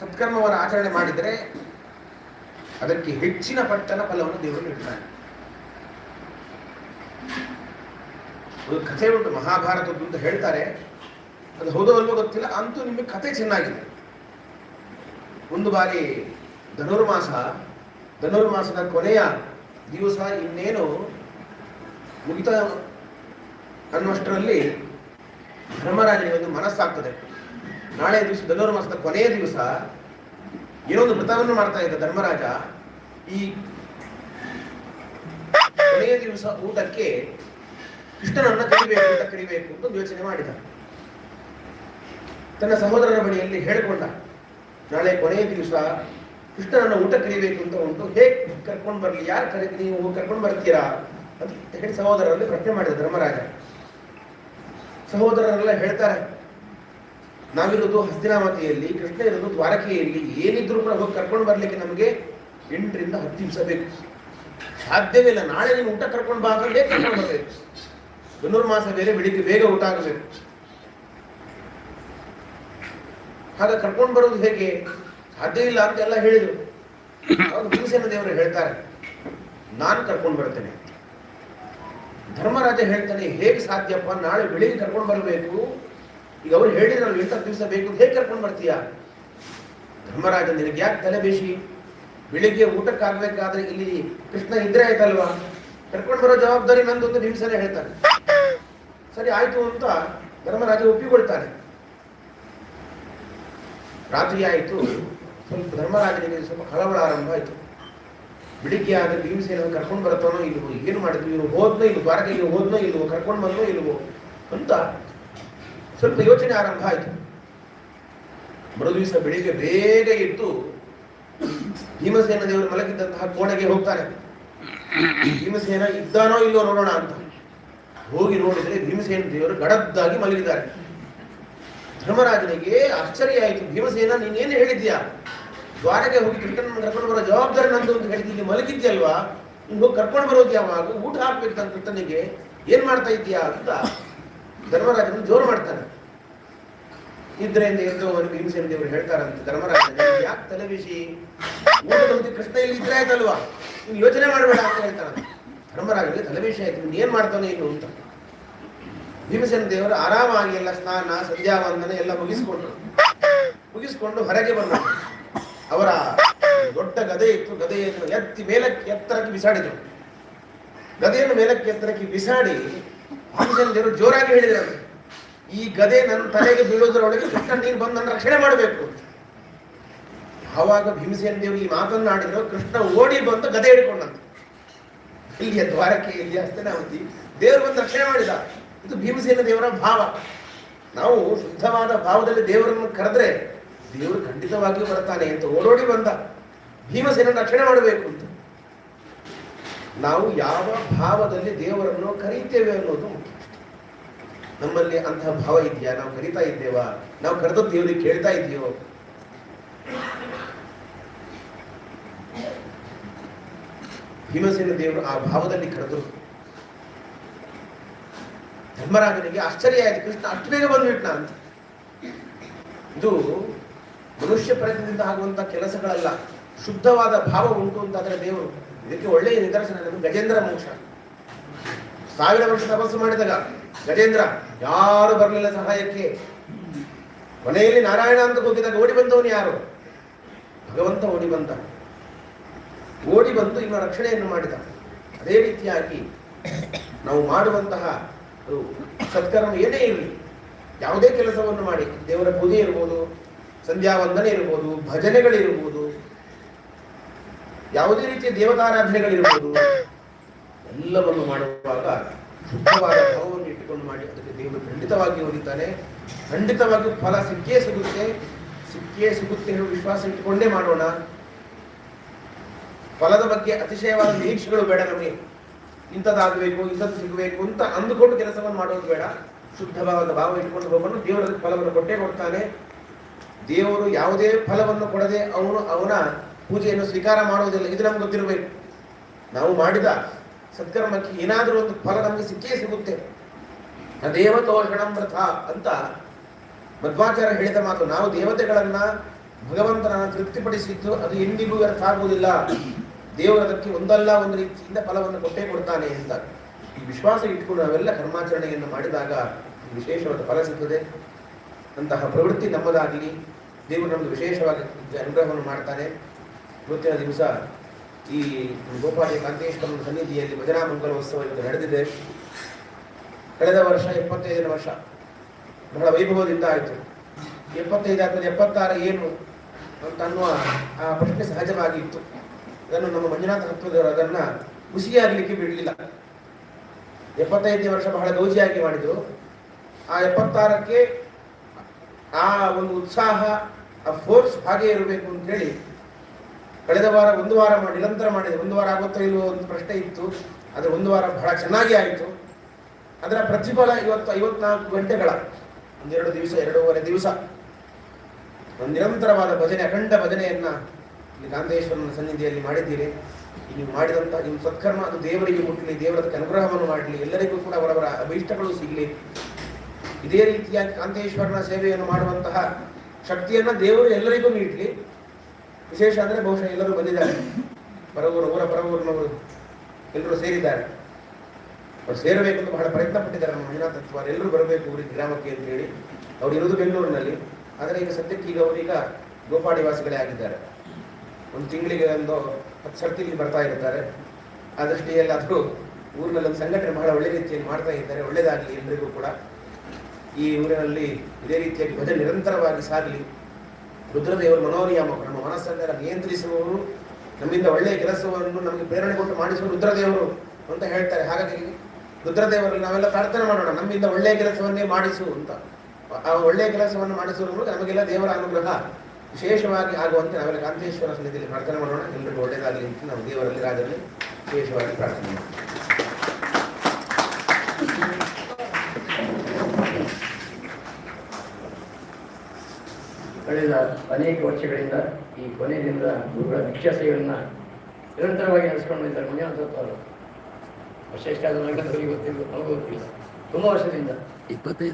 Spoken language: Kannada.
ಸತ್ಕರ್ಮವನ್ನು ಆಚರಣೆ ಮಾಡಿದರೆ ಅದಕ್ಕೆ ಹೆಚ್ಚಿನ ಪಟ್ಟಣ ಫಲವನ್ನು ದೇವರು ನೀಡ್ತಾನೆ. ಒಂದು ಕಥೆ ಉಂಟು, ಮಹಾಭಾರತದ್ದು ಅಂತ ಹೇಳ್ತಾರೆ. ಅದು ಹೌದೋ ಅಲ್ವೋ ಗೊತ್ತಿಲ್ಲ, ಅಂತೂ ನಿಮಗೆ ಕಥೆ ಚೆನ್ನಾಗಿದೆ. ಒಂದು ಬಾರಿ ಧನುರ್ಮಾಸ, ಧನುರ್ಮಾಸದ ಕೊನೆಯ ದಿವಸ ಇನ್ನೇನು ಮುಗಿತ ಅನ್ನುವಷ್ಟರಲ್ಲಿ ಧರ್ಮರಾಜನಿಗೆ ಒಂದು ಮನಸ್ಸಾಗ್ತದೆ. ನಾಳೆ ದಿವಸ ಧನುರ್ಮಾಸದ ಕೊನೆಯ ದಿವಸ ಏನೊಂದು ಒಂದು ವ್ರತವನ್ನು ಮಾಡ್ತಾ ಇದ್ದ ಧರ್ಮರಾಜ, ಈ ಕೊನೆಯ ದಿವಸ ಊಟಕ್ಕೆ ಕೃಷ್ಣನನ್ನ ಕರಿಬೇಕು ಅಂತ ಕರಿಬೇಕು ಅಂತ ಯೋಚನೆ ಮಾಡಿದ. ತನ್ನ ಸಹೋದರರ ಬಳಿಯಲ್ಲಿ ಹೇಳಿಕೊಂಡ, ನಾಳೆ ಕೊನೆಯ ದಿವಸ ಕೃಷ್ಣನನ್ನ ಊಟ ಕರಿಬೇಕು ಅಂತ ಉಂಟು. ಹೇಗೆ ಕರ್ಕೊಂಡು ಬರ್ಲಿ, ಯಾರು ಕರಿ, ನೀವು ಕರ್ಕೊಂಡು ಬರ್ತೀರಾ ಅಂತ ಹೇಳಿ ಸಹೋದರರಲ್ಲಿ ಪ್ರಶ್ನೆ ಮಾಡಿದ ಧರ್ಮರಾಜ. ಸಹೋದರರೆಲ್ಲ ಹೇಳ್ತಾರೆ ನಾವಿರೋದು ಹಸ್ತಿನಾಮತೆಯಲ್ಲಿ ಕೃಷ್ಣ ಇರೋದು ದ್ವಾರಕೆಯಲ್ಲಿ, ಏನಿದ್ರು ಕೂಡ ಹೋಗಿ ಕರ್ಕೊಂಡು ಬರಲಿಕ್ಕೆ ನಮಗೆ ಎಂಟರಿಂದ ಹತ್ತು ದಿವಸ ಬೇಕು. ಸಾಧ್ಯವಿಲ್ಲ ನಾಳೆ ನೀನು ಊಟ ಕರ್ಕೊಂಡು ಬಾ ಅಂದ್ರೆ ಬೇಗ ಕರ್ಕೊಂಡು ಬರ್ಬೇಕು. ಧನುರ್ಮಾಸ ಬೇರೆ ಬೆಳಿಗ್ಗೆ ಬೇಗ ಊಟ ಆಗಬೇಕು. ಹಾಗ ಕರ್ಕೊಂಡು ಬರೋದು ಹೇಗೆ? ಸಾಧ್ಯ ಇಲ್ಲ ಅಂತ ಎಲ್ಲ ಹೇಳಿದ್ರು. ಅವ್ರು ಭೀಮಸೇನ ದೇವರು ಹೇಳ್ತಾರೆ, ನಾನು ಕರ್ಕೊಂಡು ಬರ್ತೇನೆ. ಧರ್ಮರಾಜ ಹೇಳ್ತಾನೆ, ಹೇಗೆ ಸಾಧ್ಯಪ್ಪ? ನಾಳೆ ಬೆಳಿಗ್ಗೆ ಕರ್ಕೊಂಡು ಬರಬೇಕು. ಈಗ ಅವ್ರು ಹೇಳಿದ್ರಲ್ಲ ಎಂತ ದಿವಸ ಬೇಕು ಹೇಗೆ ಕರ್ಕೊಂಡು ಬರ್ತೀಯಾ? ಧರ್ಮರಾಜ, ನಿನಗೆ ಯಾಕೆ ತಲೆ ಬೇಸಿ ಬೆಳಿಗ್ಗೆ ಊಟಕ್ಕಾಗಬೇಕಾದ್ರೆ ಇಲ್ಲಿ ಕೃಷ್ಣ ಇದ್ರೆ ಆಯ್ತಲ್ವಾ? ಕರ್ಕೊಂಡು ಬರೋ ಜವಾಬ್ದಾರಿ ನಂದು ಒಂದು ನಿಮಿಷನೇ ಹೇಳ್ತಾನೆ ಸರಿ, ಆಯ್ತು ಅಂತ ಧರ್ಮರಾಜ ಒಪ್ಪಿಕೊಳ್ತಾನೆ. ರಾತ್ರಿ ಆಯಿತು, ಸ್ವಲ್ಪ ಧರ್ಮರಾಜನಿಗೆ ಸ್ವಲ್ಪ ಕಳವಳ ಆರಂಭ ಆಯಿತು. ಬೆಳಿಗ್ಗೆ ಆದ ಭೀಮಸೇನ ಕರ್ಕೊಂಡು ಬರ್ತಾನೋ ಇಲ್ವೋ, ಏನು ಮಾಡಿದ್ವಿ ಇವ್ರು? ಹೋದ್ನೋ ಇಲ್ವೋ, ದ್ವಾರಕೆಗೆ ಹೋದ್ನೋ ಇಲ್ವೋ, ಕರ್ಕೊಂಡು ಬಂದೋ ಇಲ್ವೋ ಅಂತ ಸ್ವಲ್ಪ ಯೋಚನೆ ಆರಂಭ ಆಯಿತು. ಮರು ದಿವಸ ಬೆಳಿಗ್ಗೆ ಬೇಗ ಎದ್ದು ಭೀಮಸೇನ ದೇವರು ಮಲಗಿದ್ದಂತಹ ಕೋಣೆಗೆ ಹೋಗ್ತಾರೆ ಭೀಮಸೇನ, ಇದ್ದಾನೋ ಇಲ್ಲೋ ನೋಡೋಣ ಅಂತ. ಹೋಗಿ ನೋಡಿದರೆ ಭೀಮಸೇನ ದೇವರು ಗಡದ್ದಾಗಿ ಮಲಗಿದ್ದಾರೆ. ಧರ್ಮರಾಜನಿಗೆ ಆಶ್ಚರ್ಯ ಆಯಿತು. ಭೀಮಸೇನ, ನೀನೇನು ಹೇಳಿದ್ಯಾ ದ್ವಾರಕ್ಕೆ ಹೋಗಿ ಕೃಷ್ಣನ ಕರ್ಕೊಂಡು ಬರೋ ಜವಾಬ್ದಾರಿ ನಂದು ಅಂತ ಹೇಳಿದ್ದು ಇಲ್ಲಿ ಮಲಗಿದ್ಯಲ್ವಾ ನೀನು ಹೋಗಿ ಕರ್ಕೊಂಡು ಬರೋದು ಯಾವಾಗ? ಊಟ ಹಾಕ್ಬೇಕಂತ ಕೃಷ್ಣನಿಗೆ ಏನ್ ಮಾಡ್ತಾ ಇದ್ದೀಯಾ ಅಂತ ಧರ್ಮರಾಜನ ಜೋರು ಮಾಡ್ತಾನೆ. ನಿದ್ರೆಯಿಂದ ಎದ್ದು ಅವರು ಭೀಮಸೇನ ದೇವರು ಹೇಳ್ತಾರಂತೆ ಧರ್ಮರಾಜ ಯಾಕೆ ತಲೆ ಬಿಸಿ ಊಟದ ಕೃಷ್ಣ ಇಲ್ಲಿ ಇದ್ರೆ ಆಯ್ತಲ್ವಾ? ನೀನು ಯೋಚನೆ ಮಾಡಬೇಡ ಅಂತ ಹೇಳ್ತಾನೆ ಧರ್ಮರಾಜನಿಗೆ ತಲೆ ಬಿಸಿ ಆಯ್ತು, ನೀನು ಏನ್ ಮಾಡ್ತಾನೆ ಇನ್ನು ಅಂತ. ಭೀಮಸೇನ ದೇವರು ಆರಾಮಾಗಿ ಎಲ್ಲ ಸ್ನಾನ ಸಂಧ್ಯಾ ವಂದನೆ ಎಲ್ಲ ಮುಗಿಸ್ಕೊಂಡ್ರು. ಮುಗಿಸ್ಕೊಂಡು ಹೊರಗೆ ಬಂದ ಅವರ ದೊಡ್ಡ ಗದೆ ಇತ್ತು, ಗದೆಯನ್ನು ಎತ್ತಿ ಮೇಲಕ್ಕೆ ಎತ್ತರಕ್ಕೆ ಬಿಸಾಡಿದರು. ಗದೆಯನ್ನು ಮೇಲಕ್ಕೆ ಎತ್ತರಕ್ಕೆ ಬಿಸಾಡಿ ಭೀಮಸೇನ ದೇವರು ಜೋರಾಗಿ ಹೇಳಿದರು. ಈ ಗದೆ ನನ್ನ ತಲೆಗೆ ಬೀಳೋದ್ರೊಳಗೆ ಕೃಷ್ಣ ನೀನು ಬಂದು ನನ್ನ ರಕ್ಷಣೆ ಮಾಡಬೇಕು. ಯಾವಾಗ ಭೀಮಸೇನ ದೇವರು ಈ ಮಾತನ್ನು ಕೃಷ್ಣ ಓಡಿ ಬಂದು ಗದೆ ಹಿಡ್ಕೊಂಡಂತ. ಇಲ್ಲಿಯ ದ್ವಾರಕ್ಕೆ ಇಲ್ಲಿಯ ಹಸ್ತನಾವತಿ ದೇವರು ಬಂದು ರಕ್ಷಣೆ ಮಾಡಿದ. ಇದು ಭೀಮಸೇನ ದೇವರ ಭಾವ. ನಾವು ಶುದ್ಧವಾದ ಭಾವದಲ್ಲಿ ದೇವರನ್ನು ಕರೆದ್ರೆ ದೇವರು ಖಂಡಿತವಾಗಿಯೂ ಬರ್ತಾನೆ ಅಂತ ಓಡೋಡಿ ಬಂದ. ಭೀಮಸೇನ ರಕ್ಷಣೆ ಮಾಡಬೇಕು ಅಂತ. ನಾವು ಯಾವ ಭಾವದಲ್ಲಿ ದೇವರನ್ನು ಕರೀತೇವೆ ಅನ್ನೋದು ಮುಖ್ಯ. ನಮ್ಮಲ್ಲಿ ಅಂತಹ ಭಾವ ಇದೆಯಾ? ನಾವು ಕರಿತಾ ಇದ್ದೇವಾ? ನಾವು ಕರೆದ ದೇವರಿಗೆ ಕೇಳ್ತಾ ಇದೆಯೋ? ಭೀಮಸೇನ ದೇವರು ಆ ಭಾವದಲ್ಲಿ ಕರೆದರು ಧರ್ಮರಾಜನಿಗೆ ಆಶ್ಚರ್ಯ ಆಯಿತು, ಕೃಷ್ಣ ಅಷ್ಟು ಬೇಗ ಬಂದ್ಬಿಟ್ನ? ಅಂತ. ಇದು ಮನುಷ್ಯ ಪ್ರಯತ್ನದಿಂದ ಆಗುವಂತಹ ಕೆಲಸಗಳಲ್ಲ. ಶುದ್ಧವಾದ ಭಾವ ಉಂಟು ಅಂತಾದ್ರೆ ದೇವರು, ಇದಕ್ಕೆ ಒಳ್ಳೆಯ ನಿದರ್ಶನ ಗಜೇಂದ್ರ ಮೋಕ್ಷ ಸಾವಿರ ವರ್ಷ ತಪಸ್ಸು ಮಾಡಿದಾಗ ಗಜೇಂದ್ರ, ಯಾರು ಬರಲಿಲ್ಲ ಸಹಾಯಕ್ಕೆ? ಮನೆಯಲ್ಲಿ ನಾರಾಯಣ ಅಂತ ಹೋಗಿದಾಗ ಓಡಿ ಬಂದವನು ಯಾರು? ಭಗವಂತ ಓಡಿ ಬಂದ. ಓಡಿ ಬಂದು ಇವನ ರಕ್ಷಣೆಯನ್ನು ಮಾಡಿದ. ಅದೇ ರೀತಿಯಾಗಿ ನಾವು ಮಾಡುವಂತಹ ಸತ್ಕರ್ಮ ಏನೇ ಇರಲಿ, ಯಾವುದೇ ಕೆಲಸವನ್ನು ಮಾಡಿ. ದೇವರ ಪೂಜೆ ಇರ್ಬೋದು ಸಂಧ್ಯಾ ವಂದನೆ ಇರ್ಬೋದು, ಭಜನೆಗಳಿರ್ಬೋದು, ಯಾವುದೇ ರೀತಿಯ ದೇವತಾರಾಧನೆಗಳಿರ್ಬೋದು, ಎಲ್ಲವನ್ನು ಮಾಡುವಾಗ ಶುದ್ಧವಾದ ಭಾವವನ್ನು ಇಟ್ಟುಕೊಂಡು ಮಾಡಿ ಅದಕ್ಕೆ ದೇವರು ಖಂಡಿತವಾಗಿ ಹೊಂದಿದ್ದಾನೆ ಖಂಡಿತವಾಗಿ ಫಲ ಸಿಕ್ಕೇ ಸಿಗುತ್ತೆ. ಸಿಕ್ಕೇ ಸಿಗುತ್ತೆ ಹೇಳುವ ವಿಶ್ವಾಸ ಇಟ್ಟುಕೊಂಡೇ ಮಾಡೋಣ. ಫಲದ ಬಗ್ಗೆ ಅತಿಶಯವಾದ ನಿರೀಕ್ಷೆಗಳು ಬೇಡ ನಮಗೆ. ಇಂಥದ್ದಾಗಬೇಕು, ಇಂಥದ್ದು ಸಿಗಬೇಕು ಅಂತ ಅಂದುಕೊಂಡು ಕೆಲಸವನ್ನು ಮಾಡೋದು ಬೇಡ. ಶುದ್ಧವಾದ ಭಾವ ಇಟ್ಕೊಂಡು ಹೋಗೋಣ. ದೇವರ ಫಲವನ್ನು ಕೊಟ್ಟೇ ಕೊಡ್ತಾನೆ. ದೇವರು ಯಾವುದೇ ಫಲವನ್ನು ಕೊಡದೆ ಅವನು ಅವನ ಪೂಜೆಯನ್ನು ಸ್ವೀಕಾರ ಮಾಡುವುದಿಲ್ಲ ಇದು ನಮ್ಗೆ ಗೊತ್ತಿರಬೇಕು. ನಾವು ಮಾಡಿದ ಸತ್ಕರ್ಮಕ್ಕೆ ಏನಾದರೂ ಒಂದು ಫಲ ನಮಗೆ ಸಿಕ್ಕೇ ಸಿಗುತ್ತೆ. ಅದೇವ ತೋಷಣಂ ವ್ರತ ಅಂತ ಮಧ್ವಾಚಾರ್ಯ ಹೇಳಿದ ಮಾತು. ನಾವು ದೇವತೆಗಳನ್ನ ಭಗವಂತನನ್ನು ತೃಪ್ತಿಪಡಿಸಿದ್ದು ಅದು ಎಂದಿಗೂ ವ್ಯರ್ಥ ಆಗುವುದಿಲ್ಲ. ದೇವರು ಅದಕ್ಕೆ ಒಂದಲ್ಲ, ಒಂದು ರೀತಿಯಿಂದ ಫಲವನ್ನು ಕೊಟ್ಟೇ ಕೊಡ್ತಾನೆ ಅಂತ. ಈ ವಿಶ್ವಾಸ ಇಟ್ಟುಕೊಂಡು ನಾವೆಲ್ಲ ಕರ್ಮಾಚರಣೆಯನ್ನು ಮಾಡಿದಾಗ ವಿಶೇಷವಾದ ಫಲ ಸಿಗ್ತದೆ. ಅಂತಹ ಪ್ರವೃತ್ತಿ ನಮ್ಮದಾಗಲಿ. ದೇವರು ನಮಗೆ ವಿಶೇಷವಾಗಿ ಅನುಗ್ರಹವನ್ನು ಮಾಡ್ತಾನೆ. ಇವತ್ತಿನ ದಿವಸ ಈ ಗೋಪಾಲಿ ಕಾಂತೇಶ್ವರನ ಸನ್ನಿಧಿಯಲ್ಲಿ ಭಜನಾ ಮಂಗಲೋತ್ಸವ ಇವತ್ತು ನಡೆದಿದೆ. ಕಳೆದ ವರ್ಷ ಎಪ್ಪತ್ತೈದನೇ ವರ್ಷ. ಬಹಳ ವೈಭವದಿಂದ ಆಯಿತು. ಎಪ್ಪತ್ತೈದು ಆದ್ಮೇಲೆ ಎಪ್ಪತ್ತಾರು ಏನು ಅಂತ ಅನ್ನುವ ಆ ಪ್ರಶ್ನೆ ಸಹಜವಾಗಿ ಇತ್ತು ಅದನ್ನು ನಮ್ಮ ಮಂಜುನಾಥ ತತ್ವದವರು ಅದನ್ನು ಖುಷಿಯಾಗಲಿಕ್ಕೆ ಬಿಡಲಿಲ್ಲ. ಎಪ್ಪತ್ತೈದನೇ ವರ್ಷ ಬಹಳ ಗೌಜಿಯಾಗಿ ಮಾಡಿದರು. ಆ ಎಪ್ಪತ್ತಾರಕ್ಕೆ ಆ ಒಂದು ಉತ್ಸಾಹ, ಆ ಫೋರ್ಸ್ ಹಾಗೆ ಇರಬೇಕು ಅಂತೇಳಿ ಕಳೆದ ವಾರ ಒಂದು ವಾರ ಮಾಡಿ, ನಿರಂತರ ಮಾಡಿದೆ. ಒಂದು ವಾರ ಆಗುತ್ತೋ ಇಲ್ಲವೋ ಒಂದು ಪ್ರಶ್ನೆ ಇತ್ತು. ಆದರೆ ಒಂದು ವಾರ ಬಹಳ ಚೆನ್ನಾಗಿ ಆಯಿತು. ಅದರ ಪ್ರತಿಫಲ ಇವತ್ತು ಐವತ್ನಾಲ್ಕು ಗಂಟೆಗಳ, ಒಂದೆರಡು ದಿವಸ, ಎರಡೂವರೆ ದಿವಸ, ಒಂದು ನಿರಂತರವಾದ ಭಜನೆ, ಅಖಂಡ ಭಜನೆಯನ್ನು ಇಲ್ಲಿ ಗಾಂಧೇಶ್ವರನ ಸನ್ನಿಧಿಯಲ್ಲಿ ಮಾಡಿದ್ದೀರಿ. ನೀವು ಮಾಡಿದಂಥ ನಿಮ್ಮ ಸತ್ಕರ್ಮ, ಅದು ದೇವರಿಗೆ ಮುಟ್ಟಲಿ ದೇವರದಕ್ಕೆ ಅನುಗ್ರಹವನ್ನು ಮಾಡಲಿ, ಎಲ್ಲರಿಗೂ ಕೂಡ ಅವರವರ ಅಭೀಷ್ಟಗಳು ಸಿಗಲಿ. ಇದೇ ರೀತಿಯಾಗಿ ಕಾಂತೇಶ್ವರನ ಸೇವೆಯನ್ನು ಮಾಡುವಂತಹ ಶಕ್ತಿಯನ್ನು ದೇವರು ಎಲ್ಲರಿಗೂ ನೀಡಲಿ. ವಿಶೇಷ ಅಂದರೆ ಬಹುಶಃ ಎಲ್ಲರೂ ಬಂದಿದ್ದಾರೆ. ಪರವೂರು ಊರ ಪರವೂರಿನವರು ಎಲ್ಲರೂ ಸೇರಿದ್ದಾರೆ. ಅವ್ರು ಸೇರಬೇಕೆಂದು ಬಹಳ ಪ್ರಯತ್ನ ಪಟ್ಟಿದ್ದಾರೆ ನಮ್ಮ ಮಂಜುನಾಥ ತತ್ವ ಎಲ್ಲರೂ ಬರಬೇಕು ಊರಿಗೆ, ಗ್ರಾಮಕ್ಕೆ ಅಂತ ಹೇಳಿ. ಅವ್ರು ಇರೋದು ಬೆಂಗಳೂರಿನಲ್ಲಿ. ಆದರೆ ಈಗ ಸದ್ಯಕ್ಕೆ ಈಗ ಅವರೀಗ ಗೋಪಾಡಿವಾಸಿಗಳೇ ಆಗಿದ್ದಾರೆ. ಒಂದು ತಿಂಗಳಿಗೆ ಒಂದು ಹತ್ತು ಸರ್ತಿ ಇಲ್ಲಿ ಬರ್ತಾ ಇರ್ತಾರೆ. ಆ ದೃಷ್ಟಿಯಲ್ಲಾದರೂ ಊರಿನಲ್ಲಿ ಒಂದು ಸಂಘಟನೆ ಬಹಳ ಒಳ್ಳೆ ರೀತಿಯಲ್ಲಿ ಮಾಡ್ತಾ ಇದ್ದಾರೆ. ಒಳ್ಳೆಯದಾಗಲಿ ಎಲ್ಲರಿಗೂ ಕೂಡ. ಈ ಊರಿನಲ್ಲಿ ಇದೇ ರೀತಿಯಾಗಿ ಭಜನೆ ನಿರಂತರವಾಗಿ ಸಾಗಲಿ. ರುದ್ರದೇವರು ಮನೋನಿಯಾಮಕ ನಮ್ಮ ಮನಸ್ಸನ್ನೆಲ್ಲ ನಿಯಂತ್ರಿಸುವವರು ನಮ್ಮಿಂದ ಒಳ್ಳೆಯ ಕೆಲಸವನ್ನು ನಮಗೆ ಪ್ರೇರಣೆ ಕೊಟ್ಟು ಮಾಡಿಸುವ ರುದ್ರದೇವರು ಅಂತ ಹೇಳ್ತಾರೆ. ಹಾಗಾಗಿ ರುದ್ರದೇವರಲ್ಲಿ ನಾವೆಲ್ಲ ಪ್ರಾರ್ಥನೆ ಮಾಡೋಣ, ನಮ್ಮಿಂದ ಒಳ್ಳೆಯ ಕೆಲಸವನ್ನೇ ಮಾಡಿಸು ಅಂತ. ಆ ಒಳ್ಳೆಯ ಕೆಲಸವನ್ನು ಮಾಡಿಸುವ ಮೂಲಕ ನಮಗೆಲ್ಲ ದೇವರ ಅನುಗ್ರಹ ವಿಶೇಷವಾಗಿ ಆಗುವಂತೆ ನಾವೆಲ್ಲ ಕಾಂತೇಶ್ವರ ಸನ್ನಿಧಿಯಲ್ಲಿ ಪ್ರಾರ್ಥನೆ ಮಾಡೋಣ. ಎಲ್ಲರಿಗೂ ಒಳ್ಳೆಯದಾಗಲಿ ಅಂತ ನಾವು ದೇವರಲ್ಲಿ ರಾಜರಲ್ಲಿ ವಿಶೇಷವಾಗಿ ಪ್ರಾರ್ಥನೆ ಮಾಡೋಣ. ಕಳೆದ ಅನೇಕ ವರ್ಷಗಳಿಂದ ಈ ಕೊನೆ ದಿನದ ಗುರುಗಳ ಭಿಕ್ಷಾ ಸೇವೆಯನ್ನು ನಿರಂತರವಾಗಿ ನಡೆಸ್ಕೊಂಡು ಬಂದಿದ್ದಾರೆ ಮಂಜುನಾಥ ಅವರು. ವರ್ಷ ಎಷ್ಟಾದ ಗೊತ್ತಿಲ್ಲ ನನಗೂ ಗೊತ್ತಿಲ್ಲ. ತುಂಬ ವರ್ಷದಿಂದ. ಇಪ್ಪತ್ತೈದು